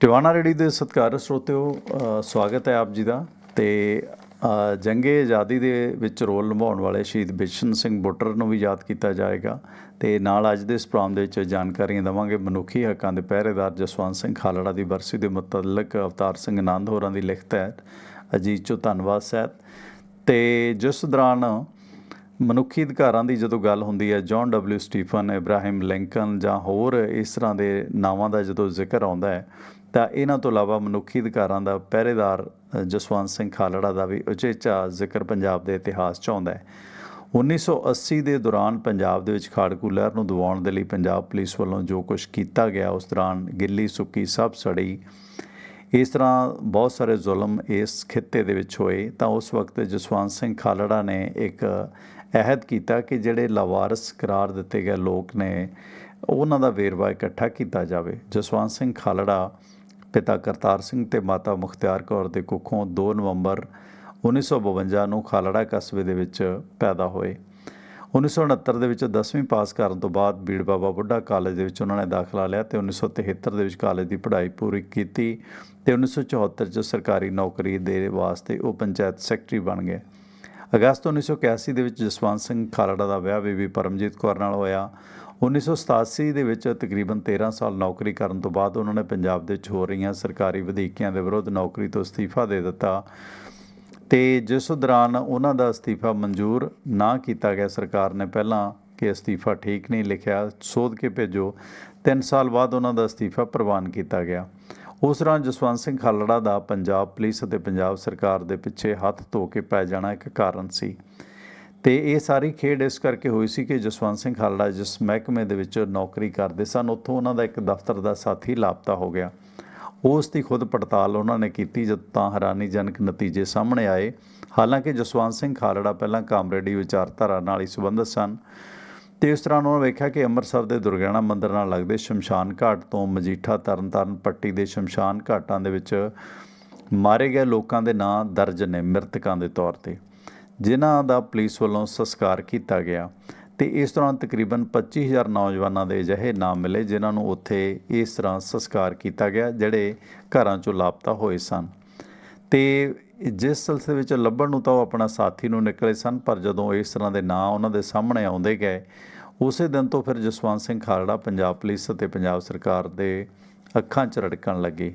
Tiwana ready ਦੇ ਸਤਿਕਾਰ ਸਰੋਤਿਓ ਸਵਾਗਤ ਹੈ ਆਪ ਜੀ ਦਾ ਤੇ ਜੰਗੇ ਆਜ਼ਾਦੀ ਦੇ ਵਿੱਚ ਰੋਲ ਨਿਭਾਉਣ ਵਾਲੇ ਸ਼ਹੀਦ ਬਿਸ਼ਨ ਸਿੰਘ ਬੁੱਟਰ ਨੂੰ ਵੀ ਯਾਦ ਕੀਤਾ ਜਾਏਗਾ ਤੇ ਨਾਲ ਅੱਜ ਦੇ ਇਸ ਪ੍ਰੋਗਰਾਮ ਦੇ ਵਿੱਚ ਜਾਣਕਾਰੀਆਂ ਦਵਾਂਗੇ ਮਨੁੱਖੀ ਹੱਕਾਂ ਦੇ ਪਹਿਰੇਦਾਰ ਜਸਵੰਤ ਸਿੰਘ ਖਾਲੜਾ ਦੀ ਬਰਸੀ ਦੇ ਮੁਤਲਕ ਅਵਤਾਰ ਸਿੰਘ ਆਨੰਦ ਹੋਰਾਂ ਦੀ ਲਿਖਤ ਹੈ। ਅਜੀਤ ਚੋ ਧੰਨਵਾਦ ਸਾਹਿਬ ਤੇ ਜਿਸ ਦੌਰਾਨ ਮਨੁੱਖੀ ਅਧਿਕਾਰਾਂ ਦੀ ਜਦੋਂ ਗੱਲ ਹੁੰਦੀ ਹੈ, John W Stephen, Abraham Lincoln ਜਾਂ ਹੋਰ ਇਸ ਤਰ੍ਹਾਂ ਦੇ ਨਾਵਾਂ ਦਾ ਜਦੋਂ ਜ਼ਿਕਰ ਆਉਂਦਾ ਹੈ ਤਾਂ ਇਹਨਾਂ ਤੋਂ ਇਲਾਵਾ ਮਨੁੱਖੀ ਅਧਿਕਾਰਾਂ ਦਾ ਪਹਿਰੇਦਾਰ ਜਸਵੰਤ ਸਿੰਘ ਖਾਲੜਾ ਦਾ ਵੀ ਉਚੇਚਾ ਜ਼ਿਕਰ ਪੰਜਾਬ ਦੇ ਇਤਿਹਾਸ 'ਚ ਆਉਂਦਾ ਹੈ। 1980 ਦੇ ਦੌਰਾਨ ਪੰਜਾਬ ਦੇ ਵਿੱਚ ਖਾੜਕੂ ਲਹਿਰ ਨੂੰ ਦਬਾਉਣ ਦੇ ਲਈ ਪੰਜਾਬ ਪੁਲਿਸ ਵੱਲੋਂ ਜੋ ਕੁਝ ਕੀਤਾ ਗਿਆ, ਉਸ ਦੌਰਾਨ ਗਿੱਲੀ ਸੁੱਕੀ ਸਭ ਸੜੀ। ਇਸ ਤਰ੍ਹਾਂ ਬਹੁਤ ਸਾਰੇ ਜ਼ੁਲਮ ਇਸ ਖਿੱਤੇ ਦੇ ਵਿੱਚ ਹੋਏ। ਤਾਂ ਉਸ ਵਕਤ ਜਸਵੰਤ ਸਿੰਘ ਖਾਲੜਾ ਨੇ ਇੱਕ ਅਹਿਦ ਕੀਤਾ ਕਿ ਜਿਹੜੇ ਲਾਵਾਰਸ ਕਰਾਰ ਦਿੱਤੇ ਗਏ ਲੋਕ ਨੇ, ਉਹਨਾਂ ਦਾ ਵੇਰਵਾ ਇਕੱਠਾ ਕੀਤਾ ਜਾਵੇ। ਜਸਵੰਤ ਸਿੰਘ ਖਾਲੜਾ ਪਿਤਾ ਕਰਤਾਰ ਸਿੰਘ ਤੇ ਮਾਤਾ ਮੁਖਤਿਆਰ ਕੌਰ ਦੇ ਕੁੱਖੋਂ 2 ਨਵੰਬਰ 1952 ਨੂੰ ਖਾਲੜਾ ਕਸਬੇ ਦੇ ਵਿੱਚ ਪੈਦਾ ਹੋਏ। 1969 ਦੇ ਵਿੱਚ 10ਵੀਂ ਪਾਸ ਕਰਨ ਤੋਂ ਬਾਅਦ ਬੀੜ ਬਾਬਾ ਬੁੱਢਾ ਕਾਲਜ ਦੇ ਵਿੱਚ ਉਹਨਾਂ ਨੇ ਦਾਖਲਾ ਲਿਆ ਤੇ 1973 ਦੇ ਵਿੱਚ ਕਾਲਜ ਦੀ ਪੜ੍ਹਾਈ ਪੂਰੀ ਕੀਤੀ ਤੇ 1974 ਚ ਸਰਕਾਰੀ ਨੌਕਰੀ ਦੇ ਵਾਸਤੇ ਉਹ ਪੰਚਾਇਤ ਸੈਕਟਰੀ ਬਣ ਗਏ। ਅਗਸਤ 1981 ਦੇ ਵਿੱਚ ਜਸਵੰਤ ਸਿੰਘ ਖਾਲੜਾ ਦਾ ਵਿਆਹ ਬੀਬੀ ਪਰਮਜੀਤ ਕੌਰ ਨਾਲ ਹੋਇਆ। 1987 ਦੇ ਵਿੱਚ ਤਕਰੀਬਨ 13 ਸਾਲ ਨੌਕਰੀ ਕਰਨ ਤੋਂ ਬਾਅਦ ਉਹਨਾਂ ਨੇ ਪੰਜਾਬ ਦੇ ਵਿੱਚ ਹੋ ਰਹੀਆਂ ਸਰਕਾਰੀ ਵਧੀਕੀਆਂ ਦੇ ਵਿਰੁੱਧ ਨੌਕਰੀ ਤੋਂ ਅਸਤੀਫਾ ਦੇ ਦਿੱਤਾ। ਤੇ ਜਿਸ ਦੌਰਾਨ ਉਹਨਾਂ ਦਾ ਅਸਤੀਫਾ ਮਨਜ਼ੂਰ ਨਾ ਕੀਤਾ ਗਿਆ, ਸਰਕਾਰ ਨੇ ਪਹਿਲਾਂ ਕਿ ਅਸਤੀਫਾ ਠੀਕ ਨਹੀਂ ਲਿਖਿਆ, ਸੋਧ ਕੇ ਭੇਜੋ। 3 ਸਾਲ ਬਾਅਦ ਉਹਨਾਂ ਦਾ ਅਸਤੀਫਾ ਪ੍ਰਵਾਨ ਕੀਤਾ ਗਿਆ। ਉਸ ਦੌਰਾਨ ਜਸਵੰਤ ਸਿੰਘ ਖਾਲੜਾ ਦਾ ਪੰਜਾਬ ਪੁਲਿਸ ਅਤੇ ਪੰਜਾਬ ਸਰਕਾਰ ਦੇ ਪਿੱਛੇ ਹੱਥ ਧੋ ਕੇ ਪੈ ਜਾਣਾ ਇੱਕ ਕਾਰਨ ਸੀ। ਤੇ ਇਹ ਸਾਰੀ ਖੇਡ ਇਸ ਕਰਕੇ ਹੋਈ ਸੀ ਕਿ ਜਸਵੰਤ ਸਿੰਘ ਖਾਲੜਾ ਜਿਸ ਮਹਿਕਮੇ ਦੇ ਵਿੱਚ ਨੌਕਰੀ ਕਰਦੇ ਸਨ, ਉੱਥੋਂ ਉਹਨਾਂ ਦਾ ਇੱਕ ਦਫ਼ਤਰ ਦਾ ਸਾਥੀ ਲਾਪਤਾ ਹੋ ਗਿਆ। ਉਸ ਦੀ ਖੁਦ ਪੜਤਾਲ ਉਹਨਾਂ ਨੇ ਕੀਤੀ ਜਦ ਤਾਂ ਹੈਰਾਨੀਜਨਕ ਨਤੀਜੇ ਸਾਹਮਣੇ ਆਏ। ਹਾਲਾਂਕਿ ਜਸਵੰਤ ਸਿੰਘ ਖਾਲੜਾ ਪਹਿਲਾਂ ਕਾਮਰੇਡੀ ਵਿਚਾਰਧਾਰਾ ਨਾਲ ਹੀ ਸੰਬੰਧਿਤ ਸਨ ਤੇ ਇਸ ਤਰ੍ਹਾਂ ਉਹਨਾਂ ਨੇ ਵੇਖਿਆ ਕਿ ਅੰਮ੍ਰਿਤਸਰ ਦੇ ਦੁਰਗਿਆਣਾ ਮੰਦਿਰ ਨਾਲ ਲੱਗਦੇ ਸ਼ਮਸ਼ਾਨ ਘਾਟ ਤੋਂ ਮਜੀਠਾ ਤਰਨਤਾਰਨ ਪੱਟੀ ਦੇ ਸ਼ਮਸ਼ਾਨ ਘਾਟਾਂ ਦੇ ਵਿੱਚ ਮਾਰੇ ਗਏ ਲੋਕਾਂ ਦੇ ਨਾਂ ਦਰਜ ਨੇ ਮ੍ਰਿਤਕਾਂ ਦੇ ਤੌਰ ਤੇ। ਜਿਨ੍ਹਾਂ ਦਾ ਪੁਲਿਸ ਵੱਲੋਂ ਸੰਸਕਾਰ ਕੀਤਾ ਗਿਆ ਤੇ ਇਸ ਦੌਰਾਨ ਤਕਰੀਬਨ 25000 ਨੌਜਵਾਨਾਂ ਦੇ ਅਜਿਹੇ ਨਾਮ ਮਿਲੇ ਜਿਨ੍ਹਾਂ ਨੂੰ ਉੱਥੇ ਇਸ ਤਰ੍ਹਾਂ ਸੰਸਕਾਰ ਕੀਤਾ ਗਿਆ, ਜਿਹੜੇ ਘਰਾਂ ਚੋਂ ਲਾਪਤਾ ਹੋਏ ਸਨ। ਤੇ ਜਿਸ ਸਿਲਸਿਲੇ ਵਿੱਚ ਲੱਭਣ ਨੂੰ ਤਾਂ ਉਹ ਆਪਣਾ ਸਾਥੀ ਨੂੰ ਨਿਕਲੇ ਸਨ, ਪਰ ਜਦੋਂ ਇਸ ਤਰ੍ਹਾਂ ਦੇ ਨਾਂ ਉਹਨਾਂ ਦੇ ਸਾਹਮਣੇ ਆਉਂਦੇ ਗਏ, ਉਸੇ ਦਿਨ ਤੋਂ ਫਿਰ ਜਸਵੰਤ ਸਿੰਘ ਖਾਲੜਾ ਪੰਜਾਬ ਪੁਲਿਸ ਅਤੇ ਪੰਜਾਬ ਸਰਕਾਰ ਦੇ ਅੱਖਾਂ 'ਚ ਰੜਕਣ ਲੱਗੇ।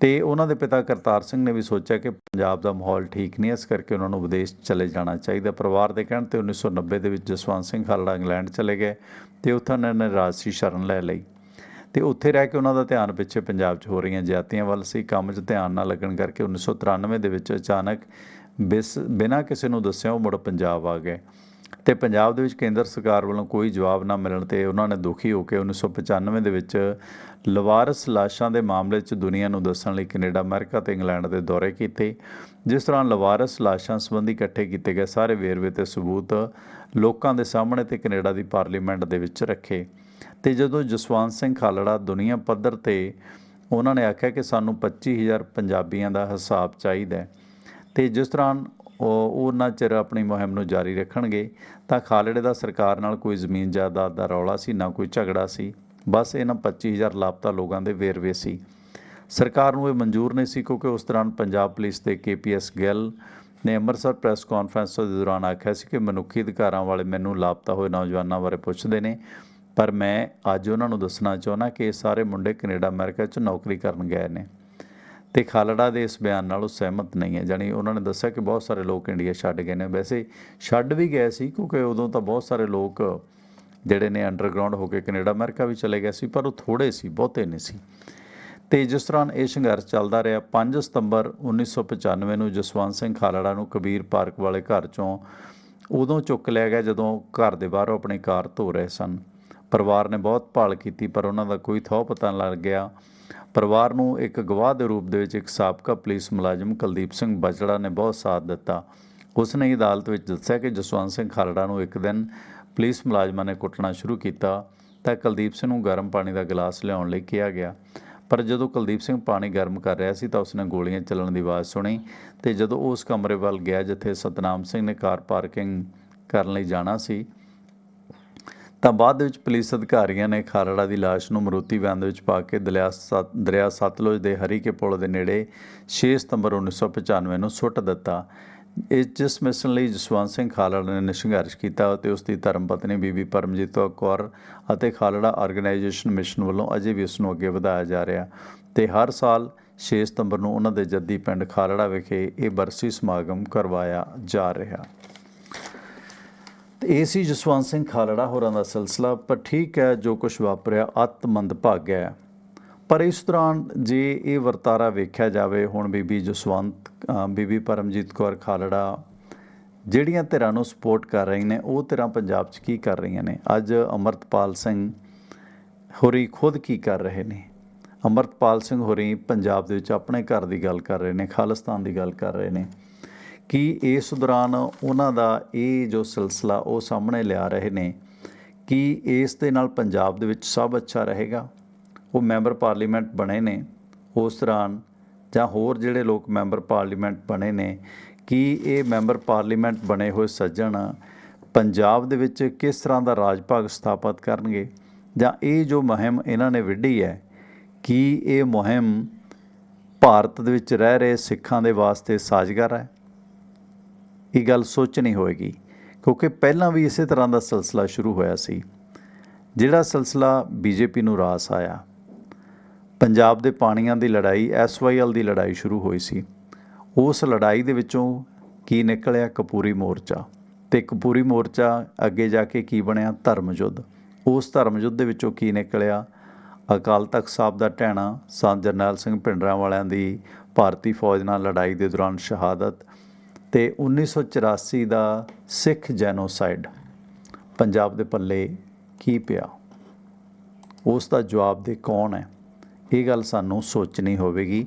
ਤੇ ਉਹਨਾਂ ਦੇ ਪਿਤਾ ਕਰਤਾਰ ਸਿੰਘ ਨੇ ਵੀ ਸੋਚਿਆ ਕਿ ਪੰਜਾਬ ਦਾ ਮਾਹੌਲ ਠੀਕ ਨਹੀਂ, ਇਸ ਕਰਕੇ ਉਹਨਾਂ ਨੂੰ ਵਿਦੇਸ਼ ਚਲੇ ਜਾਣਾ ਚਾਹੀਦਾ। ਪਰਿਵਾਰ ਦੇ ਕਹਿਣ ਤੇ 1990 ਦੇ ਵਿੱਚ ਜਸਵੰਤ ਸਿੰਘ ਖਾਲੜਾ ਇੰਗਲੈਂਡ ਚਲੇ ਗਏ ਤੇ ਉੱਥੇ ਉਹਨਾਂ ਨੇ ਰਾਜਸੀ ਸ਼ਰਨ ਲੈ ਲਈ। ਤੇ ਉੱਥੇ ਰਹਿ ਕੇ ਉਹਨਾਂ ਦਾ ਧਿਆਨ ਪਿੱਛੇ ਪੰਜਾਬ 'ਚ ਹੋ ਰਹੀਆਂ ਜਾਤੀਆਂ ਵੱਲ ਸੀ। ਕੰਮ 'ਚ ਧਿਆਨ ਨਾ ਲੱਗਣ ਕਰਕੇ 1993 ਦੇ ਵਿੱਚ ਅਚਾਨਕ ਬਿਸ ਬਿਨਾਂ ਕਿਸੇ ਨੂੰ ਦੱਸਿਆ ਉਹ ਮੁੜ ਪੰਜਾਬ ਆ ਗਏ। ਤੇ ਪੰਜਾਬ ਦੇ ਵਿੱਚ ਕੇਂਦਰ ਸਰਕਾਰ ਵੱਲੋਂ ਕੋਈ ਜਵਾਬ ਨਾ ਮਿਲਣ ਤੇ ਉਹਨਾਂ ਨੇ ਦੁਖੀ ਹੋ ਕੇ 1995 ਦੇ ਵਿੱਚ ਲਵਾਰਸ ਲਾਸ਼ਾਂ ਦੇ ਮਾਮਲੇ 'ਚ ਦੁਨੀਆ ਨੂੰ ਦੱਸਣ ਲਈ ਕੈਨੇਡਾ, ਅਮਰੀਕਾ ਤੇ ਇੰਗਲੈਂਡ ਦੇ ਦੌਰੇ ਕੀਤੇ। ਜਿਸ ਤਰ੍ਹਾਂ ਲਵਾਰਸ ਲਾਸ਼ਾਂ ਸੰਬੰਧੀ ਇਕੱਠੇ ਕੀਤੇ ਗਏ ਸਾਰੇ ਵੇਰਵੇ ਤੇ ਸਬੂਤ ਲੋਕਾਂ ਦੇ ਸਾਹਮਣੇ ਤੇ ਕੈਨੇਡਾ ਦੀ ਪਾਰਲੀਮੈਂਟ ਦੇ ਵਿੱਚ ਰੱਖੇ। ਤੇ ਜਦੋਂ ਜਸਵੰਤ ਸਿੰਘ ਖਾਲੜਾ ਦੁਨੀਆ ਪੱਧਰ ਤੇ ਉਹਨਾਂ ਨੇ ਆਖਿਆ ਕਿ ਸਾਨੂੰ 25000 ਪੰਜਾਬੀਆਂ ਦਾ ਹਿਸਾਬ ਚਾਹੀਦਾ ਹੈ, ਤੇ ਜਿਸ ਤਰ੍ਹਾਂ ਉਹ ਉਹਨਾਂ ਚਿਰ ਆਪਣੀ ਮੁਹਿੰਮ ਨੂੰ ਜਾਰੀ ਰੱਖਣਗੇ, ਤਾਂ ਖਾਲੜੇ ਦਾ ਸਰਕਾਰ ਨਾਲ ਕੋਈ ਜ਼ਮੀਨ ਜਾਇਦਾਦ ਦਾ ਰੌਲਾ ਸੀ ਨਾ ਕੋਈ ਝਗੜਾ ਸੀ। ਬਸ ਇਹਨਾਂ 25000 ਲਾਪਤਾ ਲੋਕਾਂ ਦੇ ਵੇਰਵੇ ਸੀ। ਸਰਕਾਰ ਨੂੰ ਇਹ ਮਨਜ਼ੂਰ ਨਹੀਂ ਸੀ ਕਿਉਂਕਿ ਉਸ ਦੌਰਾਨ ਪੰਜਾਬ ਪੁਲਿਸ ਦੇ ਕੇਪੀਐਸ ਗਿੱਲ ਨੇ ਅੰਮ੍ਰਿਤਸਰ ਪ੍ਰੈਸ ਕਾਨਫਰੰਸ ਦੇ ਦੌਰਾਨ ਆਖਿਆ ਸੀ ਕਿ ਮਨੁੱਖੀ ਅਧਿਕਾਰਾਂ ਵਾਲੇ ਮੈਨੂੰ ਲਾਪਤਾ ਹੋਏ ਨੌਜਵਾਨਾਂ ਬਾਰੇ ਪੁੱਛਦੇ ਨੇ, ਪਰ ਮੈਂ ਅੱਜ ਉਹਨਾਂ ਨੂੰ ਦੱਸਣਾ ਚਾਹੁੰਦਾ ਕਿ ਇਹ ਸਾਰੇ ਮੁੰਡੇ ਕੈਨੇਡਾ, ਅਮਰੀਕਾ 'ਚ ਨੌਕਰੀ ਕਰਨ ਗਏ ਨੇ। ਤੇ ਖਾਲੜਾ ਦੇ ਇਸ ਬਿਆਨ ਨਾਲ ਉਹ ਸਹਿਮਤ ਨਹੀਂ ਹੈ। ਜਾਣੀ ਉਹਨਾਂ ਨੇ ਦੱਸਿਆ ਕਿ ਬਹੁਤ ਸਾਰੇ ਲੋਕ ਇੰਡੀਆ ਛੱਡ ਗਏ ਨੇ। ਵੈਸੇ ਛੱਡ ਵੀ ਗਏ ਸੀ ਕਿਉਂਕਿ ਉਦੋਂ ਤਾਂ ਬਹੁਤ ਸਾਰੇ ਲੋਕ ਜਿਹੜੇ ਨੇ ਅੰਡਰਗਰਾਉਂਡ ਹੋ ਕੇ ਕੈਨੇਡਾ, ਅਮਰੀਕਾ ਵੀ ਚਲੇ ਗਏ ਸੀ, ਪਰ ਉਹ ਥੋੜੇ ਸੀ, ਬਹੁਤੇ ਨਹੀਂ ਸੀ। ਤੇ ਜਿਸ ਤਰ੍ਹਾਂ ਇਹ ਸੰਘਰਸ਼ ਚੱਲਦਾ ਰਿਹਾ 5 ਸਤੰਬਰ 1995 ਨੂੰ ਜਸਵੰਤ ਸਿੰਘ ਖਾਲੜਾ ਨੂੰ ਕਬੀਰ ਪਾਰਕ ਵਾਲੇ ਘਰ ਚੋਂ ਉਦੋਂ ਚੁੱਕ ਲਿਆ ਗਿਆ ਜਦੋਂ ਘਰ ਦੇ ਬਾਹਰੋਂ ਆਪਣੀ ਕਾਰ ਧੋ ਰਹੇ ਸਨ। ਪਰਿਵਾਰ ਨੇ ਬਹੁਤ ਭਾਲ ਕੀਤੀ, ਪਰ ਉਹਨਾਂ ਦਾ ਕੋਈ ਥਹੁ ਪਤਾ ਨਾ ਲੱਗ ਗਿਆ ਪਰਿਵਾਰ ਨੂੰ ਇੱਕ ਗਵਾਹ ਦੇ ਰੂਪ ਦੇ ਵਿੱਚ ਇੱਕ ਸਾਬਕਾ ਪੁਲਿਸ ਮੁਲਾਜ਼ਮ ਕੁਲਦੀਪ ਸਿੰਘ ਬਜੜਾ ਨੇ ਬਹੁਤ ਸਾਥ ਦਿੱਤਾ। ਉਸ ਨੇ ਅਦਾਲਤ ਵਿੱਚ ਦੱਸਿਆ ਕਿ ਜਸਵੰਤ ਸਿੰਘ ਖਾਲੜਾ ਨੂੰ ਇੱਕ ਦਿਨ ਪੁਲਿਸ ਮੁਲਾਜ਼ਮਾਂ ਨੇ ਕੁੱਟਣਾ ਸ਼ੁਰੂ ਕੀਤਾ ਤਾਂ ਕੁਲਦੀਪ ਸਿੰਘ ਨੂੰ ਗਰਮ ਪਾਣੀ ਦਾ ਗਲਾਸ ਲਿਆਉਣ ਲਈ ਕਿਹਾ ਗਿਆ। ਪਰ ਜਦੋਂ ਕੁਲਦੀਪ ਸਿੰਘ ਪਾਣੀ ਗਰਮ ਕਰ ਰਿਹਾ ਸੀ ਤਾਂ ਉਸਨੇ ਗੋਲੀਆਂ ਚੱਲਣ ਦੀ ਆਵਾਜ਼ ਸੁਣੀ ਤੇ ਜਦੋਂ ਉਸ ਕਮਰੇ ਵੱਲ ਗਿਆ ਜਿੱਥੇ ਸਤਨਾਮ ਸਿੰਘ ਨੇ ਕਾਰ ਪਾਰਕਿੰਗ ਕਰਨ ਲਈ ਜਾਣਾ ਸੀ ਤਾਂ ਬਾਅਦ ਦੇ ਵਿੱਚ ਪੁਲਿਸ ਅਧਿਕਾਰੀਆਂ ਨੇ ਖਾਲੜਾ ਦੀ ਲਾਸ਼ ਨੂੰ ਮਰੂਤੀ ਵੈਨ ਦੇ ਵਿੱਚ ਪਾ ਕੇ ਦਰਿਆ ਸਤ, ਦਰਿਆ ਸਤਲੁਜ ਦੇ ਹਰੀਕੇ ਪੁਲ ਦੇ ਨੇੜੇ 6 ਸਤੰਬਰ 1995 ਨੂੰ ਸੁੱਟ ਦਿੱਤਾ। ਇਸ ਜਿਸ ਮਿਸ਼ਨ ਲਈ ਜਸਵੰਤ ਸਿੰਘ ਖਾਲੜਾ ਨੇ ਸੰਘਰਸ਼ ਕੀਤਾ ਅਤੇ ਉਸ ਦੀ ਧਰਮ ਪਤਨੀ ਬੀਬੀ ਪਰਮਜੀਤ ਕੌਰ ਅਤੇ ਖਾਲੜਾ ਆਰਗੇਨਾਈਜੇਸ਼ਨ ਮਿਸ਼ਨ ਵੱਲੋਂ ਅਜੇ ਵੀ ਉਸ ਨੂੰ ਅੱਗੇ ਵਧਾਇਆ ਜਾ ਰਿਹਾ ਤੇ ਹਰ ਸਾਲ 6 ਸਤੰਬਰ ਨੂੰ ਉਹਨਾਂ ਦੇ ਜੱਦੀ ਪਿੰਡ ਖਾਲੜਾ ਵਿਖੇ ਇਹ ਬਰਸੀ ਸਮਾਗਮ ਕਰਵਾਇਆ ਜਾ ਰਿਹਾ। ਤੇ ਇਹ ਸੀ ਜਸਵੰਤ ਸਿੰਘ ਖਾਲੜਾ ਹੋਰਾਂ ਦਾ ਸਿਲਸਿਲਾ, ਪਰ ਠੀਕ ਹੈ ਜੋ ਕੁਝ ਵਾਪਰਿਆ ਅਤ ਮੰਦਭਾਗਾ ਹੈ। ਪਰ ਇਸ ਦੌਰਾਨ ਜੇ ਇਹ ਵਰਤਾਰਾ ਵੇਖਿਆ ਜਾਵੇ, ਹੁਣ ਬੀਬੀ ਜਸਵੰਤ ਬੀਬੀ ਪਰਮਜੀਤ ਕੌਰ ਖਾਲੜਾ ਜਿਹੜੀਆਂ ਧਿਰਾਂ ਨੂੰ ਸਪੋਰਟ ਕਰ ਰਹੀਆਂ ਨੇ, ਉਹ ਧਿਰਾਂ ਪੰਜਾਬ 'ਚ ਕੀ ਕਰ ਰਹੀਆਂ ਨੇ? ਅੱਜ ਅਮਰਤਪਾਲ ਸਿੰਘ ਹੋਰੀ ਖੁਦ ਕੀ ਕਰ ਰਹੇ ਨੇ? ਅਮਰਤਪਾਲ ਸਿੰਘ ਹੋਰੀ ਪੰਜਾਬ ਦੇ ਵਿੱਚ ਆਪਣੇ ਘਰ ਦੀ ਗੱਲ ਕਰ ਰਹੇ ਨੇ, ਖਾਲਿਸਤਾਨ ਦੀ ਗੱਲ ਕਰ ਰਹੇ ਨੇ। ਕਿ ਇਸ ਦੌਰਾਨ ਉਹਨਾਂ ਦਾ ਇਹ ਜੋ ਸਿਲਸਿਲਾ ਉਹ ਸਾਹਮਣੇ ਲਿਆ ਰਹੇ ਨੇ ਕਿ ਇਸ ਦੇ ਨਾਲ ਪੰਜਾਬ ਦੇ ਵਿੱਚ ਸਭ ਅੱਛਾ ਰਹੇਗਾ। ਉਹ ਮੈਂਬਰ ਪਾਰਲੀਮੈਂਟ ਬਣੇ ਨੇ। ਉਸ ਦੌਰਾਨ ਜਾਂ ਹੋਰ ਜਿਹੜੇ ਲੋਕ ਮੈਂਬਰ ਪਾਰਲੀਮੈਂਟ ਬਣੇ ਨੇ ਕਿ ਇਹ ਮੈਂਬਰ ਪਾਰਲੀਮੈਂਟ ਬਣੇ ਹੋਏ ਸੱਜਣ ਪੰਜਾਬ ਦੇ ਵਿੱਚ ਕਿਸ ਤਰ੍ਹਾਂ ਦਾ ਰਾਜ ਭਾਗ ਸਥਾਪਿਤ ਕਰਨਗੇ ਜਾਂ ਇਹ ਜੋ ਮੁਹਿੰਮ ਇਹਨਾਂ ਨੇ ਵਿੱਢੀ ਹੈ ਕਿ ਇਹ ਮੁਹਿੰਮ ਭਾਰਤ ਦੇ ਵਿੱਚ ਰਹਿ ਰਹੇ ਸਿੱਖਾਂ ਦੇ ਵਾਸਤੇ ਸਾਜ਼ਗਾਰ ਹੈ। ਇਹ ਗੱਲ ਸੋਚਣੀ ਹੋਏਗੀ, ਕਿਉਂਕਿ ਪਹਿਲਾਂ ਵੀ ਇਸੇ ਤਰ੍ਹਾਂ ਦਾ ਸਿਲਸਿਲਾ ਸ਼ੁਰੂ ਹੋਇਆ ਸੀ, ਜਿਹੜਾ ਸਿਲਸਿਲਾ ਬੀਜੇਪੀ ਨੂੰ ਰਾਸ ਆਇਆ। ਪੰਜਾਬ ਦੇ ਪਾਣੀਆਂ ਦੀ ਲੜਾਈ ਐਸਵਾਈਐਲ ਦੀ ਲੜਾਈ ਸ਼ੁਰੂ ਹੋਈ ਸੀ। ਉਸ ਲੜਾਈ ਦੇ ਵਿੱਚੋਂ ਕੀ ਨਿਕਲਿਆ? ਕਪੂਰੀ ਮੋਰਚਾ। ਤੇ ਕਪੂਰੀ ਮੋਰਚਾ ਅੱਗੇ ਜਾ ਕੇ ਕੀ ਬਣਿਆ? ਧਰਮ ਯੁੱਧ ਉਸ ਧਰਮ ਯੁੱਧ ਦੇ ਵਿੱਚੋਂ ਕੀ ਨਿਕਲਿਆ? ਅਕਾਲ ਤਖਤ ਸਾਹਿਬ ਦਾ ਢਹਿਣਾ ਸੰਤ ਜਰਨੈਲ ਸਿੰਘ ਭਿੰਡਰਾਂ ਵਾਲਿਆਂ ਦੀ ਭਾਰਤੀ ਫੌਜ ਨਾਲ ਲੜਾਈ ਦੇ ਦੌਰਾਨ ਸ਼ਹਾਦਤ ਤੇ 1984 ਦਾ ਸਿੱਖ ਜੈਨੋਸਾਈਡ। ਪੰਜਾਬ ਦੇ ਪੱਲੇ ਕੀ ਪਿਆ? ਉਸ ਦਾ ਜਵਾਬ ਦੇ ਕੌਣ ਹੈ? ਇਹ ਗੱਲ ਸਾਨੂੰ ਸੋਚਣੀ ਹੋਵੇਗੀ।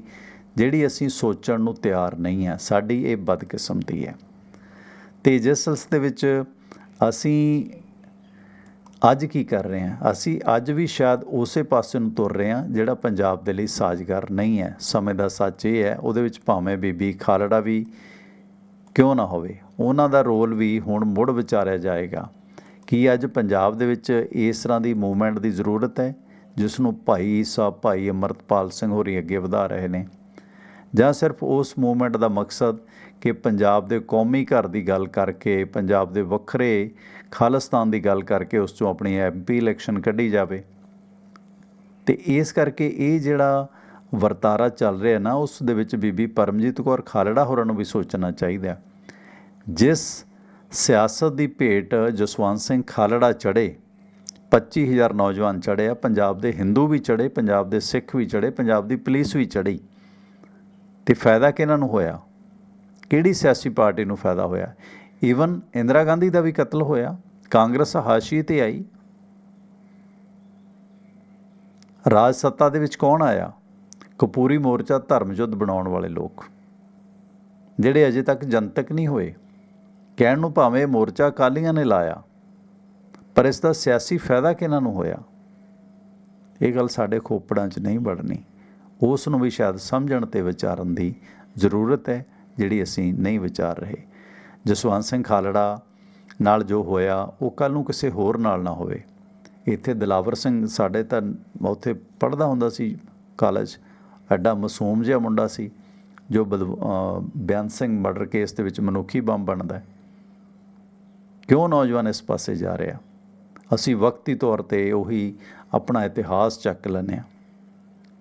ਜਿਹੜੀ ਅਸੀਂ ਸੋਚਣ ਨੂੰ ਤਿਆਰ ਨਹੀਂ ਹੈ, ਸਾਡੀ ਇਹ ਬਦਕਿਸਮਤੀ ਹੈ। ਤੇ ਜਿਸ ਸਿਲਸਿਲੇ ਵਿੱਚ ਅਸੀਂ ਅੱਜ ਕੀ ਕਰ ਰਹੇ ਹਾਂ? ਅਸੀਂ ਅੱਜ ਵੀ ਸ਼ਾਇਦ ਉਸੇ ਪਾਸੇ ਨੂੰ ਤੁਰ ਰਹੇ ਹਾਂ, ਜਿਹੜਾ ਪੰਜਾਬ ਦੇ ਲਈ ਸਾਜ਼ਗਾਰ ਨਹੀਂ ਹੈ। ਸਮੇਂ ਦਾ ਸੱਚ ਇਹ ਹੈ, ਉਹਦੇ ਵਿੱਚ ਭਾਵੇਂ ਬੀਬੀ ਖਾਲੜਾ ਵੀ ਕਿਉਂ ਨਾ ਹੋਵੇ? ਉਹਨਾਂ ਦਾ ਰੋਲ ਵੀ ਹੁਣ ਮੁੜ ਵਿਚਾਰਿਆ ਜਾਏਗਾ। ਕੀ ਅੱਜ ਪੰਜਾਬ ਦੇ ਵਿੱਚ ਇਸ ਤਰ੍ਹਾਂ ਦੀ ਮੂਵਮੈਂਟ ਦੀ ਜ਼ਰੂਰਤ ਹੈ, ਜਿਸ ਨੂੰ ਭਾਈ ਸਾਹਿਬ ਭਾਈ ਅਮਰਤਪਾਲ ਸਿੰਘ ਹੋਰੀ ਅੱਗੇ ਵਧਾ ਰਹੇ ਨੇ? ਜਾਂ ਸਿਰਫ ਉਸ ਮੂਵਮੈਂਟ ਦਾ ਮਕਸਦ ਕਿ ਪੰਜਾਬ ਦੇ ਕੌਮੀ ਘਰ ਦੀ ਗੱਲ ਕਰਕੇ, ਪੰਜਾਬ ਦੇ ਵੱਖਰੇ ਖਾਲਿਸਤਾਨ ਦੀ ਗੱਲ ਕਰਕੇ ਉਸ ਤੋਂ ਆਪਣੀ ਐਮਪੀ ਇਲੈਕਸ਼ਨ ਕੱਢੀ ਜਾਵੇ? ਤੇ ਇਸ ਕਰਕੇ ਇਹ ਜਿਹੜਾ ਵਰਤਾਰਾ ਚੱਲ ਰਿਹਾ ਨਾ, ਉਸ ਦੇ ਵਿੱਚ ਬੀਬੀ ਪਰਮਜੀਤ ਕੌਰ ਖਾਲੜਾ ਹੋਰਾਂ ਨੂੰ ਵੀ ਸੋਚਣਾ ਚਾਹੀਦਾ ਜਿਸ ਸਿਆਸਤ ਦੀ ਭੇਟ ਜਸਵੰਤ ਸਿੰਘ ਖਾਲੜਾ ਚੜੇ 25000 ਨੌਜਵਾਨ ਚੜੇ ਆ, ਪੰਜਾਬ ਦੇ ਹਿੰਦੂ ਵੀ ਚੜੇ ਪੰਜਾਬ ਦੇ ਸਿੱਖ ਵੀ ਚੜੇ ਪੰਜਾਬ ਦੀ ਪੁਲਿਸ ਵੀ ਚੜੀ ਤੇ ਫਾਇਦਾ ਕਿਹਨਾਂ ਨੂੰ ਹੋਇਆ? ਕਿਹੜੀ ਸਿਆਸੀ ਪਾਰਟੀ ਨੂੰ ਫਾਇਦਾ ਹੋਇਆ? ਈਵਨ ਇੰਦਰਾ ਗਾਂਧੀ ਦਾ ਵੀ ਕਤਲ ਹੋਇਆ, ਕਾਂਗਰਸ ਹਾਸ਼ੀਏ ਤੇ ਆਈ। ਰਾਜ ਸੱਤਾ ਦੇ ਵਿੱਚ ਕੌਣ ਆਇਆ? ਕਪੂਰੀ ਮੋਰਚਾ ਧਰਮ ਯੁੱਧ ਬਣਾਉਣ ਵਾਲੇ ਲੋਕ, ਜਿਹੜੇ ਅਜੇ ਤੱਕ ਜਨਤਕ ਨਹੀਂ ਹੋਏ, ਕਹਿਣ ਨੂੰ ਭਾਵੇਂ ਮੋਰਚਾ ਅਕਾਲੀਆਂ ਨੇ ਲਾਇਆ, ਪਰ ਇਸ ਦਾ ਸਿਆਸੀ ਫਾਇਦਾ ਕਿਹਨਾਂ ਨੂੰ ਹੋਇਆ? ਇਹ ਗੱਲ ਸਾਡੇ ਖੋਪੜਾਂ 'ਚ ਨਹੀਂ ਵੜਨੀ। ਉਸ ਨੂੰ ਵੀ ਸ਼ਾਇਦ ਸਮਝਣ ਤੇ ਵਿਚਾਰਨ ਦੀ ਜ਼ਰੂਰਤ ਹੈ, ਜਿਹੜੀ ਅਸੀਂ ਨਹੀਂ ਵਿਚਾਰ ਰਹੇ। ਜਸਵੰਤ ਸਿੰਘ ਖਾਲੜਾ ਨਾਲ ਜੋ ਹੋਇਆ, ਉਹ ਕੱਲ ਨੂੰ ਕਿਸੇ ਹੋਰ ਨਾਲ ਨਾ ਹੋਵੇ। ਇੱਥੇ ਦਿਲਾਵਰ ਸਿੰਘ ਸਾਡੇ ਤਾਂ ਉੱਥੇ ਪੜ੍ਹਦਾ ਹੁੰਦਾ ਸੀ ਕਾਲਜ। ਐਡਾ ਮਾਸੂਮ ਜਿਹਾ ਮੁੰਡਾ ਸੀ, ਜੋ ਬਦਵ- ਅਹ ਬਿਆਨ ਸਿੰਘ ਮਰਡਰ ਕੇਸ ਦੇ ਵਿੱਚ ਮਨੁੱਖੀ ਬੰਬ ਬਣਦਾ ਹੈ। ਕਿਉਂ ਨੌਜਵਾਨ ਇਸ ਪਾਸੇ ਜਾ ਰਿਹਾ? ਅਸੀਂ ਵਕਤੀ ਤੌਰ ਤੇ ਉਹੀ ਆਪਣਾ ਇਤਿਹਾਸ ਚੱਕ ਲੈਂਦੇ ਹਾਂ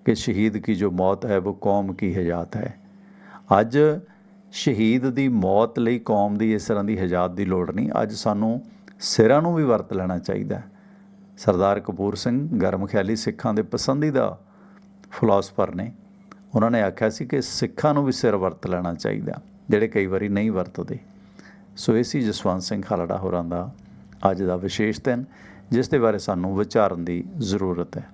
ਕਿ ਸ਼ਹੀਦ ਕੀ ਜੋ ਮੌਤ ਹੈ, ਉਹ ਕੌਮ ਕੀ ਹਯਾਤ ਹੈ। ਅੱਜ ਸ਼ਹੀਦ ਦੀ ਮੌਤ ਲਈ ਕੌਮ ਦੀ ਇਸ ਤਰ੍ਹਾਂ ਦੀ ਹਯਾਤ ਦੀ ਲੋੜ ਨਹੀਂ। ਅੱਜ ਸਾਨੂੰ ਸਿਰਾਂ ਨੂੰ ਵੀ ਵਰਤ ਲੈਣਾ ਚਾਹੀਦਾ ਸਰਦਾਰ ਕਪੂਰ ਸਿੰਘ ਗਰਮ ਖਿਆਲੀ ਸਿੱਖਾਂ ਦੇ ਪਸੰਦੀਦਾ ਫਿਲਾਸਫਰ ਨੇ, ਉਹਨਾਂ ਨੇ ਆਖਿਆ ਸੀ ਕਿ ਸਿੱਖਾਂ ਨੂੰ ਵੀ ਸਿਰ ਵਰਤ ਲੈਣਾ ਚਾਹੀਦਾ, ਜਿਹੜੇ ਕਈ ਵਾਰੀ ਨਹੀਂ ਵਰਤਦੇ। ਸੋ ਇਹ ਸੀ ਜਸਵੰਤ ਸਿੰਘ ਖਾਲੜਾ ਹੋਰਾਂ ਦਾ ਅੱਜ ਦਾ ਵਿਸ਼ੇਸ਼ ਦਿਨ, ਜਿਸ ਦੇ ਬਾਰੇ ਸਾਨੂੰ ਵਿਚਾਰਨ ਦੀ ਜ਼ਰੂਰਤ ਹੈ।